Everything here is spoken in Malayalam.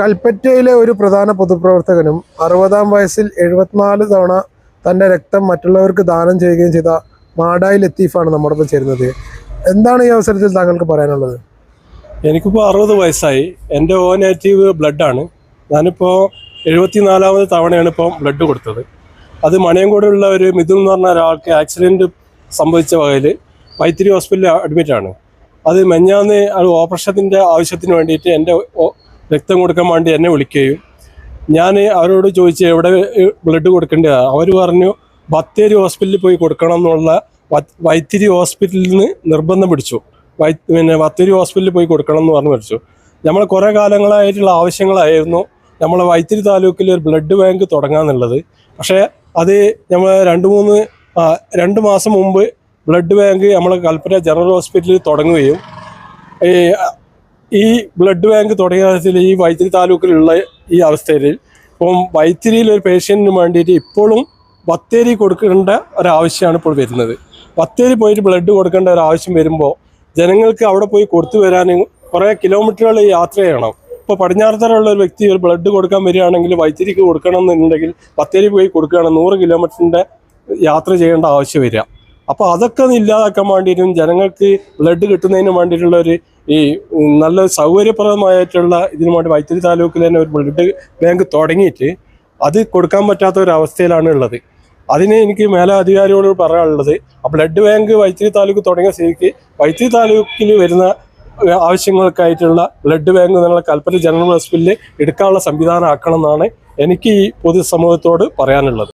കൽപ്പറ്റയിലെ ഒരു പ്രധാന പൊതുപ്രവർത്തകനും അറുപതാം വയസ്സിൽ എഴുപത്തിനാല് തവണ തന്റെ രക്തം മറ്റുള്ളവർക്ക് ദാനം ചെയ്യുകയും ചെയ്ത മാടായി ലത്തീഫാണ് നമ്മോടൊപ്പം ചേരുന്നത്. എന്താണ് ഈ അവസരത്തിൽ താങ്കൾക്ക് പറയാനുള്ളത്? എനിക്കിപ്പോൾ അറുപത് വയസ്സായി. എന്റെ ഓ നെഗറ്റീവ് ബ്ലഡാണ് ഞാനിപ്പോൾ എഴുപത്തിനാലാമത് തവണയാണ് ഇപ്പോൾ ബ്ലഡ് കൊടുത്തത്. അത് മണിയങ്കോടുള്ള ഒരു മിഥുൻ എന്ന് പറഞ്ഞ ഒരാൾക്ക് ആക്സിഡന്റ് സംഭവിച്ച വകയിൽ വൈത്തിരി ഹോസ്പിറ്റലിൽ അഡ്മിറ്റാണ് അത് മെഞ്ഞാന്ന് ഓപ്പറേഷത്തിന്റെ ആവശ്യത്തിന് വേണ്ടിയിട്ട് എന്റെ രക്തം കൊടുക്കാൻ വേണ്ടി എന്നെ വിളിക്കുകയും ഞാൻ അവരോട് ചോദിച്ചു എവിടെ ബ്ലഡ് കൊടുക്കേണ്ടതാണ് അവർ പറഞ്ഞു ബത്തേരി ഹോസ്പിറ്റലിൽ പോയി കൊടുക്കണം എന്നുള്ള വൈത്തിരി ഹോസ്പിറ്റലിൽ നിന്ന് നിർബന്ധം പിടിച്ചു. വൈ പിന്നെ ബത്തേരി ഹോസ്പിറ്റലിൽ പോയി കൊടുക്കണം എന്ന് പറഞ്ഞു പിടിച്ചു. നമ്മൾ കുറേ കാലങ്ങളായിട്ടുള്ള ആവശ്യങ്ങളായിരുന്നു. നമ്മൾ വൈത്തിരി താലൂക്കിൽ ഒരു ബ്ലഡ് ബാങ്ക് തുടങ്ങാന്നുള്ളത് പക്ഷേ അത് നമ്മൾ രണ്ട് മൂന്ന് രണ്ട് മാസം മുമ്പ് ബ്ലഡ് ബാങ്ക് നമ്മൾ കൽപ്പറ്റ ജനറൽ ഹോസ്പിറ്റലിൽ തുടങ്ങുകയും ഈ ഈ ബ്ലഡ് ബാങ്ക് തുടങ്ങിയ ഈ വൈത്തിരി താലൂക്കിലുള്ള ഈ അവസ്ഥയിൽ ഇപ്പം വൈത്തിരിയിൽ ഒരു പേഷ്യന്റിന് വേണ്ടിയിട്ട് ഇപ്പോഴും ബത്തേരി കൊടുക്കേണ്ട ഒരാവശ്യമാണ് ഇപ്പോൾ വരുന്നത്. ബത്തേരി പോയിട്ട് ബ്ലഡ് കൊടുക്കേണ്ട ഒരു ആവശ്യം വരുമ്പോൾ ജനങ്ങൾക്ക് അവിടെ പോയി കൊടുത്തു വരാനും കുറേ കിലോമീറ്ററുകൾ യാത്ര ചെയ്യണം. ഇപ്പോൾ പടിഞ്ഞാറത്തരമുള്ള ഒരു വ്യക്തി ഒരു ബ്ലഡ് കൊടുക്കാൻ വരികയാണെങ്കിൽ വൈത്തിരിക്ക് കൊടുക്കണം എന്നുണ്ടെങ്കിൽ ബത്തേരി പോയി കൊടുക്കുകയാണ് നൂറ് കിലോമീറ്ററിന്റെ യാത്ര ചെയ്യേണ്ട ആവശ്യം വരിക. അപ്പോൾ അതൊക്കെ ഒന്ന് ഇല്ലാതാക്കാൻ വേണ്ടിയിട്ടും ജനങ്ങൾക്ക് ബ്ലഡ് കിട്ടുന്നതിന് വേണ്ടിയിട്ടുള്ള ഒരു ഈ നല്ല സൗകര്യപ്രദമായിട്ടുള്ള ഇതിനു വേണ്ടി വൈത്തിരി താലൂക്കിൽ തന്നെ ഒരു ബ്ലഡ് ബാങ്ക് തുടങ്ങിയിട്ട് അത് കൊടുക്കാൻ പറ്റാത്ത ഒരു അവസ്ഥയിലാണ് ഉള്ളത്. അതിന് എനിക്ക് മേലധികാരികളോട് പറയാനുള്ളത് ആ ബ്ലഡ് ബാങ്ക് വൈത്തിരി താലൂക്ക് തുടങ്ങിയ സ്ഥിതിക്ക് വൈത്തിരി താലൂക്കിൽ വരുന്ന ആവശ്യങ്ങൾക്കായിട്ടുള്ള ബ്ലഡ് ബാങ്ക് എന്നുള്ള കൽപ്പറ്റ ജനറൽ ഹോസ്പിറ്റലിൽ എടുക്കാനുള്ള സംവിധാനം ആക്കണം എന്നാണ് എനിക്ക് ഈ പൊതുസമൂഹത്തോട് പറയാനുള്ളത്.